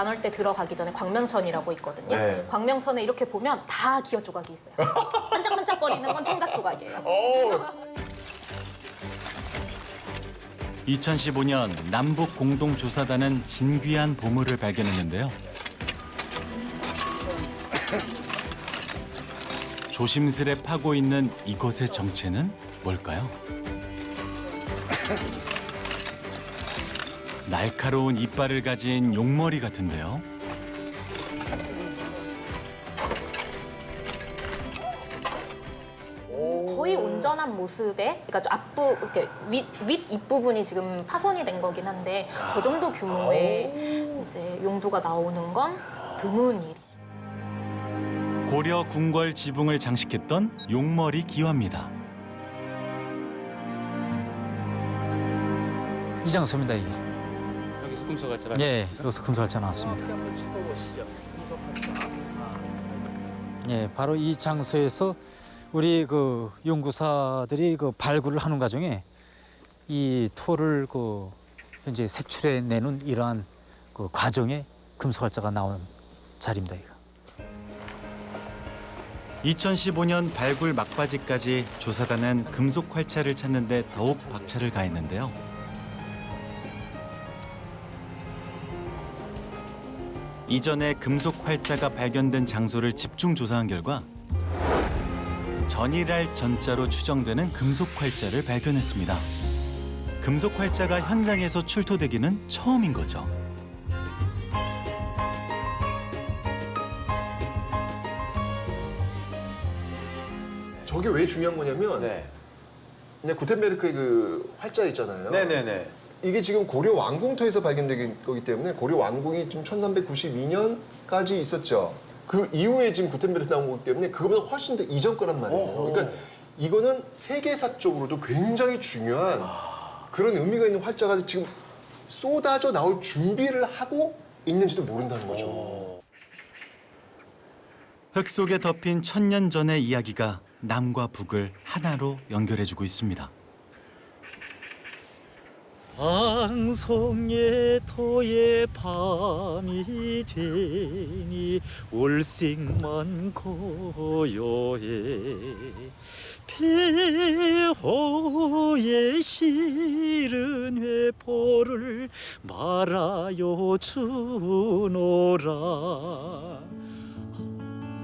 나눌 때 들어가기 전에 광명천이라고 있거든요. 네. 광명천에 이렇게 보면 다 기어 조각이 있어요. 반짝반짝거리는 건 청작 조각이에요. 어, 2015년 남북 공동조사단은 진귀한 보물을 발견했는데요. 조심스레 파고 있는 이것의 정체는 뭘까요? 날카로운 이빨을 가진 용머리 같은데요. 거의 온전한 모습에, 그러니까 좀 앞부, 이렇게 윗, 윗 입부분이 지금 파손이 된 거긴 한데 저 정도 규모의 이제 용두가 나오는 건 드문 일이죠. 고려 궁궐 지붕을 장식했던 용머리 기와입니다. 이 장소입니다 이게. 여기서 금속할자라. 예, 여기서 금속할자 나왔습니다. 예, 바로 이 장소에서 우리 그 연구사들이 그 발굴을 하는 과정에 이 토를 그 현재 색출해 내는 이러한 그 과정에 금속할자가 나온 자리입니다 이거. 2015년 발굴 막바지까지 조사단은 금속 활차를 찾는 데 더욱 박차를 가했는데요. 이전에 금속 활자가 발견된 장소를 집중 조사한 결과 전이랄 전자로 추정되는 금속 활자를 발견했습니다. 금속 활자가 현장에서 출토되기는 처음인 거죠. 저게 왜 중요한 거냐면 네. 그냥 구텐베르크의 그 활자 있잖아요. 네네네. 이게 지금 고려 왕궁토에서 발견된 거기 때문에 고려 왕궁이 지금 1392년까지 있었죠. 그 이후에 지금 구텐베르크 나온 거기 때문에 그거보다 훨씬 더 이전 거란 말이에요. 어허. 그러니까 이거는 세계사 쪽으로도 굉장히 중요한 그런 의미가 있는 활자가 지금 쏟아져 나올 준비를 하고 있는지도 모른다는 거죠. 흙 속에 덮인 천년 전의 이야기가 남과 북을 하나로 연결해주고 있습니다. 방송의 토의 밤이 되니 올색만 고요해. 폐호의 시른 회포를 말아요 주노라